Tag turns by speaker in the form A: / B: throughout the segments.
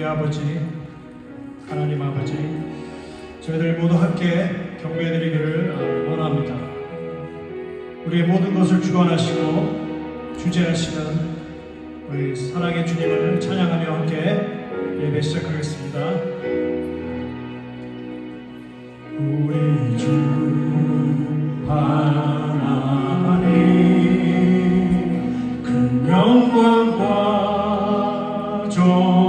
A: 우리 아버지 하나님 아버지 저희들 모두 함께 경배드리기를 어, 원합니다. 우리의 모든 것을 주관하시고 주재하시는 우리 사랑의 주님을 찬양하며 함께 예배 시작하겠습니다. 우리 주 하나님 그 영광과 존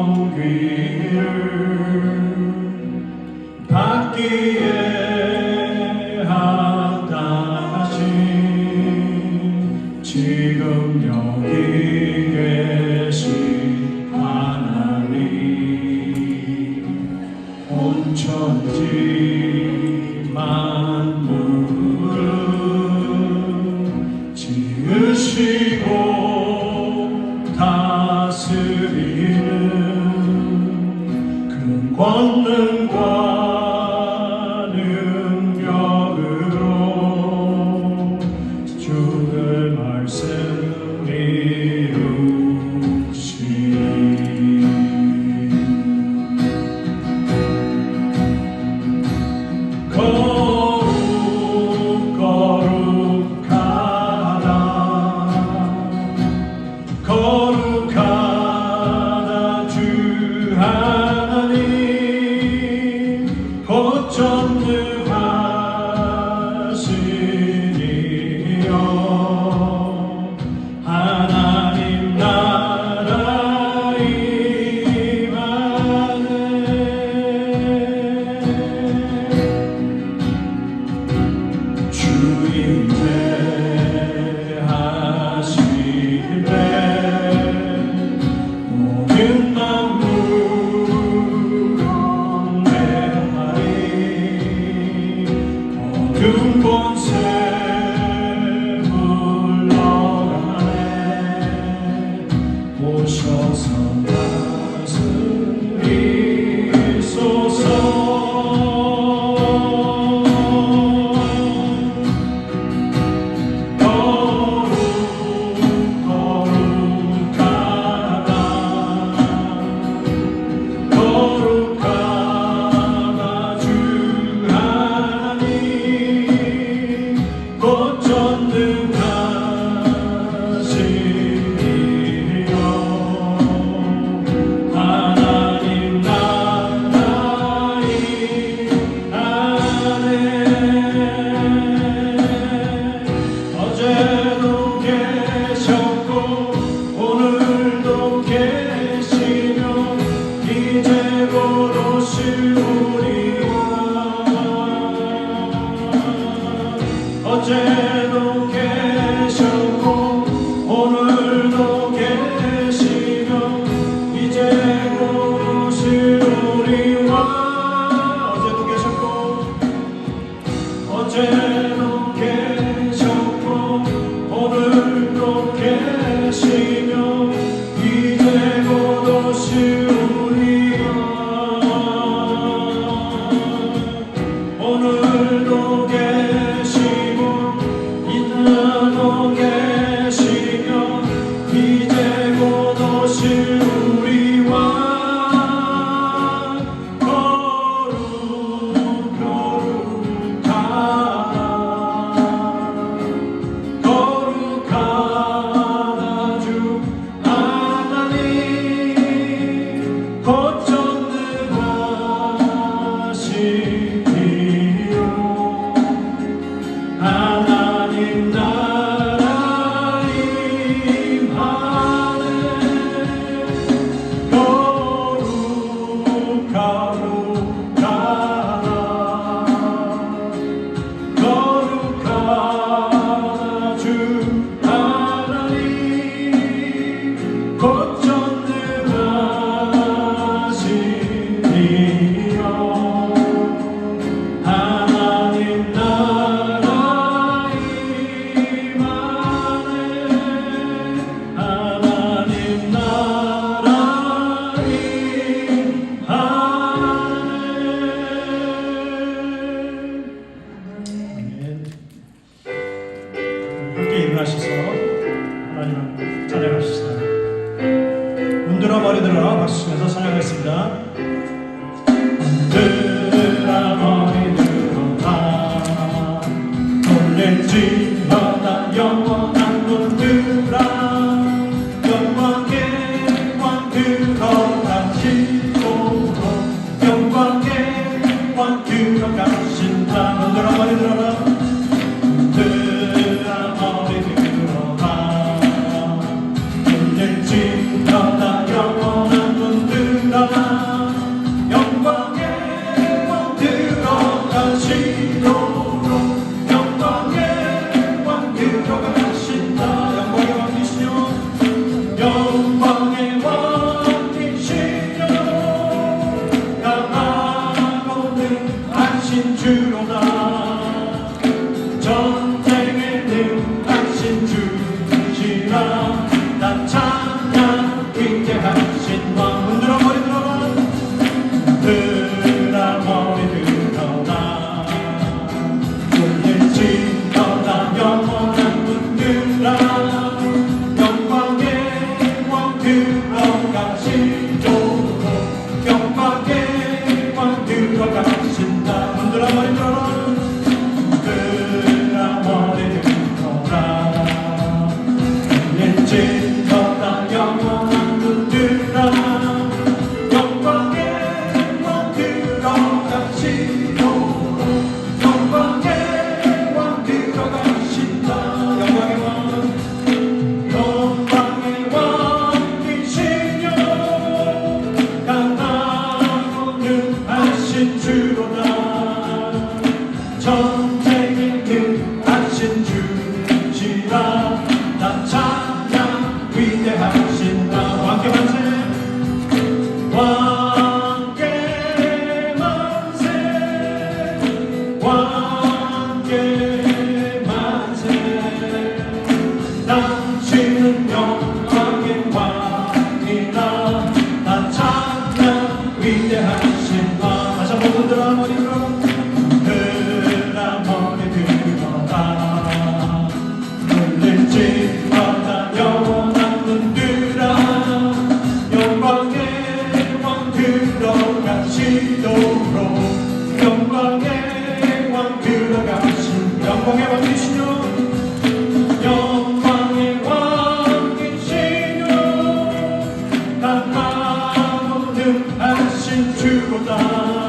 A: 다스리는 그 권능과 주 Again. 능하신 주로다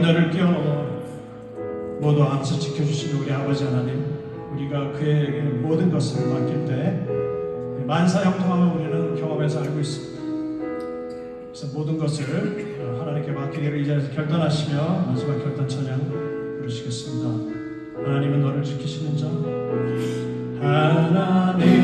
A: 염려를 뛰어넘어 모두 안서 지켜주시는 우리 아버지 하나님 우리가 그에게 모든 것을 맡길 때 만사 형통함을 우리는 경험해서 알고 있습니다. 그래서 모든 것을 하나님께 맡기기를 이 자리에서 결단하시며 마지막 결단 찬양 부르시겠습니다. 하나님은 너를 지키시는 자 하나님